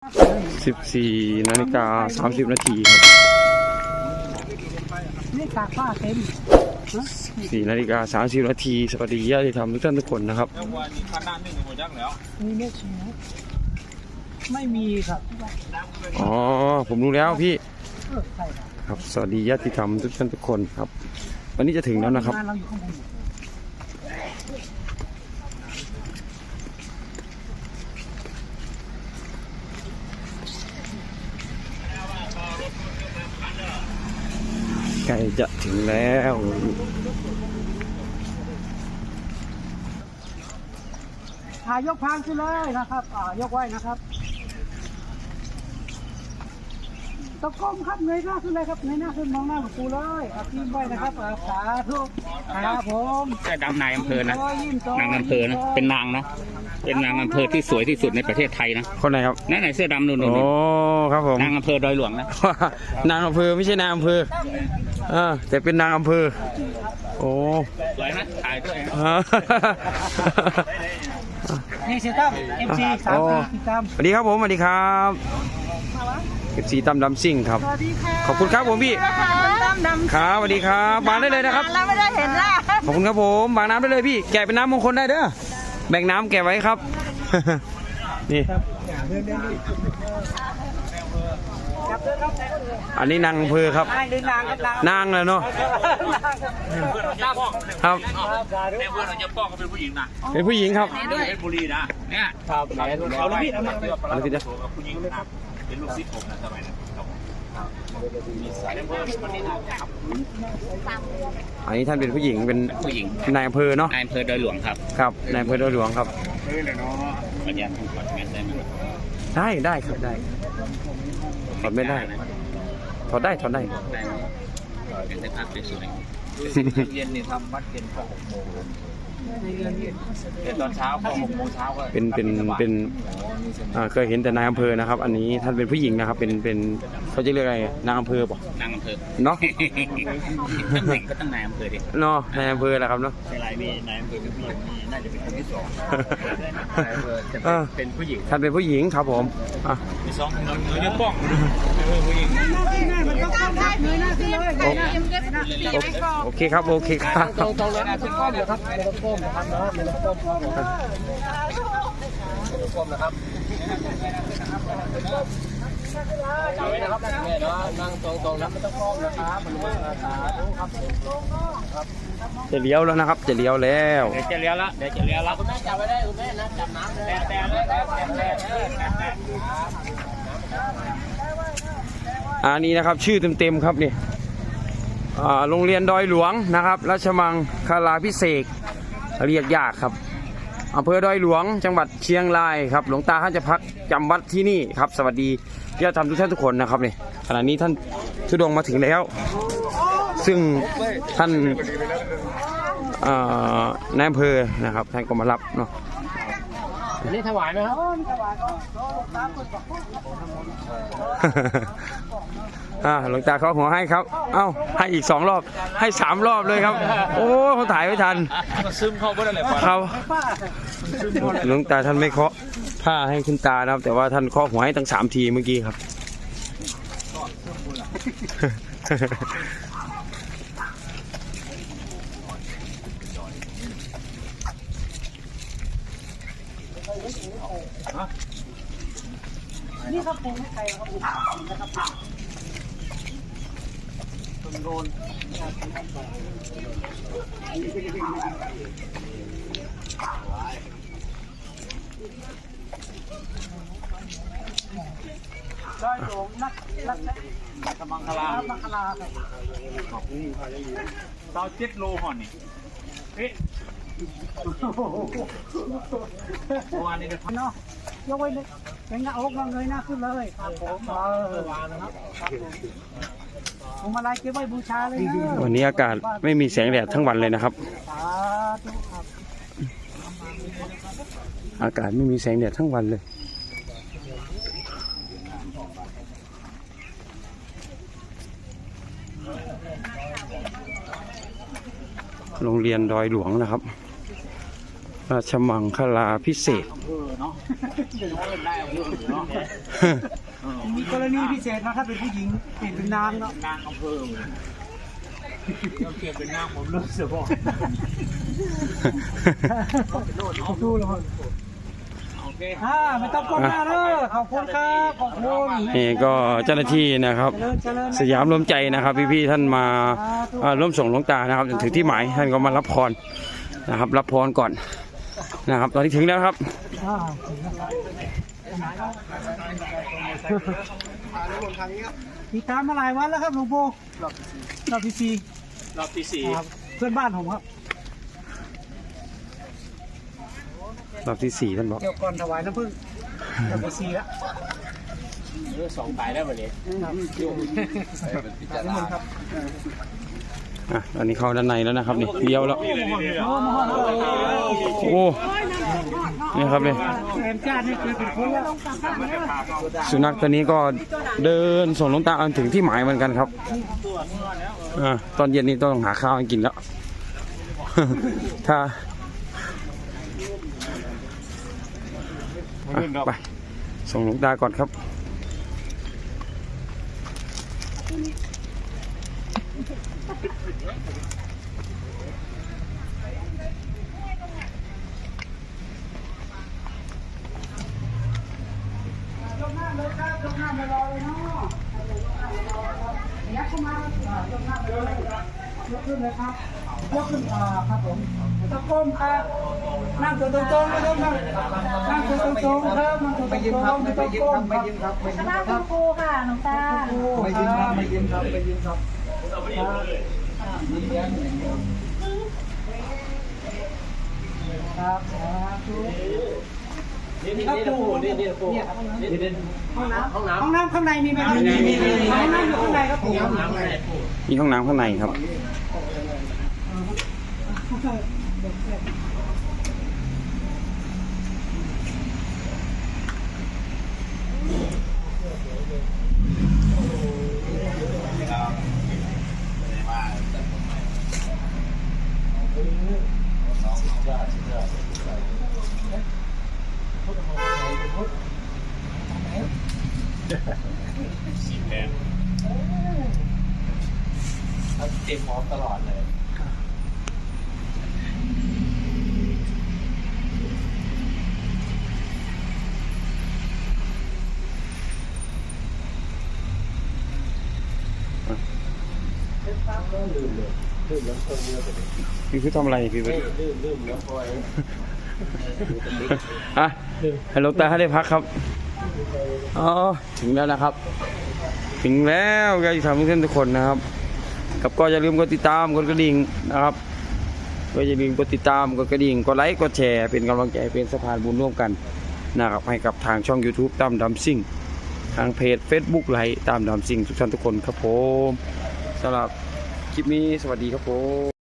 14นาฬิกา30 นาทีครับนี่ตากผ้าเต็มนะ4นาฬิกา30นาทีสวัสดีญาติธรรมทุกท่านทุกคนนะครับมีเม็ดเชื้อไม่มีครับ อ๋อ ผมรู้แล้วพี่เออใช่ครับครับ สวัสดีญาติธรรมทุกท่านทุกคนครับ วันนี้จะถึงแล้วนะครับานเราอยู่ข้างบน ใกล้จะถึงแล้วอ่ายกพานขึ้นเลยนะครับอ่ายกไว้นะครับ ตะก้มครับเงยหน้าขึ้นเลยครับเงยหน้าขึ้นมองหน้าหลวงปู่เลยครับยิ้มไว้นะครับอ่าสาธุครับผมเสื้อดำนายอำเภอนะโยยิ้มโตนางอำเภอนะเป็นนางนะเป็นนางอำเภอที่สวยที่สุดในประเทศไทยนะคนไหนครับนั่นไหนเสื้อดำนู่นนู่นโอ้ครับผมนางอำเภอดอยหลวงนะนางอำเภอไม่ใช่นางอำเภอเออแต่เป็นนางอำเภอ โอ้สวยนะถ่ายด้วยนะนี่เซตัมเอ็มจีสามสี่กิจกรรมสวัสดีครับผมสวัสดีครับ เก็บสีตั้มดำซิ่งครับ สวัสดีค่ะขอบคุณครับผมพี่ดำดำครับสวัสดีครับมาได้เลยนะครับ แล้วไม่ได้เห็นหน้าขอบคุณครับผมบางน้ำได้เลยพี่ แกะเป็นน้ำมงคลได้เด้อ แบ่งน้ำแกะไว้ครับ นี่ อันนี้นางอำเภอครับ นายหรือนางครับนางนางเลยเนาะครับแม่เพื่อนเราจะป้องก็เป็นผู้หญิงนะเป็นผู้หญิงครับ เป็นบุรีนะ เนี่ยครับเอาลูกพี่เอามาเอาลูกพี่นะกับผู้หญิงนะ เป็นลูกศิษย์ผมนะสมัยนั้นครับมีสายเพื่อนคนนี้นะครับอันนี้ท่านเป็นผู้หญิงเป็นผู้หญิงนายอำเภอเนาะนายอำเภอดอยหลวงครับครับนายอำเภอดอยหลวงครับขออนุญาตขอแมสได้ไหมได้ได้ครับได้ถอดไม่ได้ถอดได้ถอดได้ได้ไหมเป็นได้ภาพสวยๆเย็นนี่ทำวัดเย็นพอหกโมงเย็น ตอนเช้าพอหกโมงเช้าก็เป็นเป็นเป็นอ่าเคยเห็นแต่นายอำเภอนะครับ อันนี้ท่านเป็นผู้หญิงนะครับ เป็นเป็นเขาจะเรียกอะไรนางอำเภอป่ะนางอำเภอเนาะตำแหน่งก็ตั้งนายอำเภอดิเนาะนายอำเภอแหละครับเนาะในรายมีนายอำเภอเป็นผู้หญิงน่าจะเป็นคนที่สองนายอำเภอจะเออเป็นผู้หญิงท่านเป็นผู้หญิงครับผมอะมีสองคนเงยนิ้วโป้งผู้หญิงมันต้องเข้าครับเงยหน้าขึ้นเลยเงยหน้าโอโอเคครับโอเคครับตรงตรงเลยนะขึ้นก้มเลยครับไม่ต้องก้มนะครับเนาะไม่ต้องก้มครับผมจะเลี้ยวแล้วนะครับ จะเลี้ยวแล้วเดี๋ยวจะเลี้ยวละเดี๋ยวจะเลี้ยวละคุณแม่จับไว้ได้คุณแม่นะจับน้ำแต่แต่เลยแต่แต่อันนี้นะครับชื่อเต็มๆครับนี่อ่าโรงเรียนดอยหลวงนะครับราชมังคลาพิเศษก เรียกยากครับอำเภอดอยหลวงจังหวัดเชียงรายครับ หลวงตาท่านจะพักจำวัดที่นี่ครับ สวัสดีญาติธรรมทุกท่านทุกคนนะครับนี่ขณะนี้ท่านทุดงมาถึงแล้ว ซึ่งท่านนายอำเภอนะครับ ท่านก็มารับเนาะ นี่ถวายไหมครับอ่าหลวงตาเขาหัวให้ครับ เอ้าให้อีกสองรอบ ให้สามรอบเลยครับ โอ้เขาถ่ายไม่ทันมันซึมเข้าไปได้เลยเขาหลวงตาท่านไม่เคาะผ้าให้คุณตานะครับ แต่ว่าท่านเคาะหัวให้ตั้งสามทีเมื่อกี้ครับ นี่ครับผมไม่ใครครับผมดอยหลวงนักนักนักมังคลามังคลาครับเตาเจ็ดโลหอนนี่เฮ้ยเมื่อ วานนี้เดี๋ยวเนาะยกไว้เลยเป็นหน้าอกมาเงยหน้าขึ้นเลยครับผมเออนะครับผมอะไรเก็บไว้บูชาเลยนะวันนี้อากาศไม่มีแสงแดดทั้งวันเลยนะครับ สาธุครับอากาศไม่มีแสงแดดทั้งวันเลย โรงเรียนดอยหลวงนะครับ ราชมังคลาพิเศษกอำเภอเนาะเดินได้อำเภอเนาะมีกรณีพิเศษนะถ้าเป็นผู้หญิงเปลี่ยนเป็นนางเนาะนางอำเภอเราเปลี่ยนเป็นนางผมเลิกเสือบอกสู้เลยโอเคอ่าไม่ต้องก้มหน้าเด้อขอบคุณครับขอบคุณนี่ก็เจ้าหน้าที่นะครับเจริญเจริญสยามรวมใจนะครับ พี่ๆท่านมาอ่าร่วมส่งหลวงตานะครับจนถึงที่หมายท่านก็มารับพรนะครับ รับพรก่อน นะครับ ตอนนี้ถึงแล้วครับอ่าติดตามมาหลายวันแล้วครับหลวงปู่รอบที่สี่รอบที่สี่ครับเพื่อนบ้านผมครับรอบที่สี่ท่านบอกเดี๋ยวก่อนถวายน้ำผึ้งรอบที่สี่แล้วเออสองตายได้หมดเลยครับ อะตอนนี้เข้าด้านในแล้วนะครับนี่เลี้ยวแล้วโอ้โหนี่ครับนี่แอมจ้านี่คือเล้วสุนัขตัวนี้ก็เดินส่งลงตาจนถึงที่หมายเหมือนกันครับอ่าตอนเย็นนี้ต้องหาข้าวกินแล้ว ถ้าไปส่งลงตาก่อนครับ ยกหน้าเลยครับยกหน้าไปรอเลยเนาะยักเข้ามายกหน้าไปเลยยกขึ้นเลยครับ ยกขึ้นอ่าครับผมตะก้มครับ นั่งตัวตรงๆนะครับนั่งนั่งตัวตรงๆครับ นั่งตัวตรงๆไม่ต้องก้มครับคณะคุณครูค่ะหลวงตาไม่ยิ้มครับไม่ยิ้มครับไม่ยิ้มครับ ครับนี่ครับปูนี่นี่ปูห้องน้ำห้องน้ำห้องน้ำข้างในมีไหมครับมีมีมีห้องน้ำอยู่ข้างในครับผมมีห้องน้ำข้างในครับ เต็มพร้อมตลอดเลย พี่คือทำอะไรพี่คืออะให้หลวงตาให้ได้พักครับอ๋อถึงแล้วนะครับ ถึงแล้วก็ทำทุกท่านทุกคนนะครับ กับก็อย่าลืมกดติดตามกดกระดิ่งนะครับก็อย่าลืมกดติดตามกดกระดิ่งกดไลค์กดแชร์เป็นกำลังใจเป็นสะพานบุญร่วมกันนะครับให้กับทางช่อง YouTube ตามดำซิ่งทางเพจ Facebook ไลค์ตามดำซิ่งทุกท่านทุกคนครับผมสำหรับ คลิปนี้สวัสดีครับผม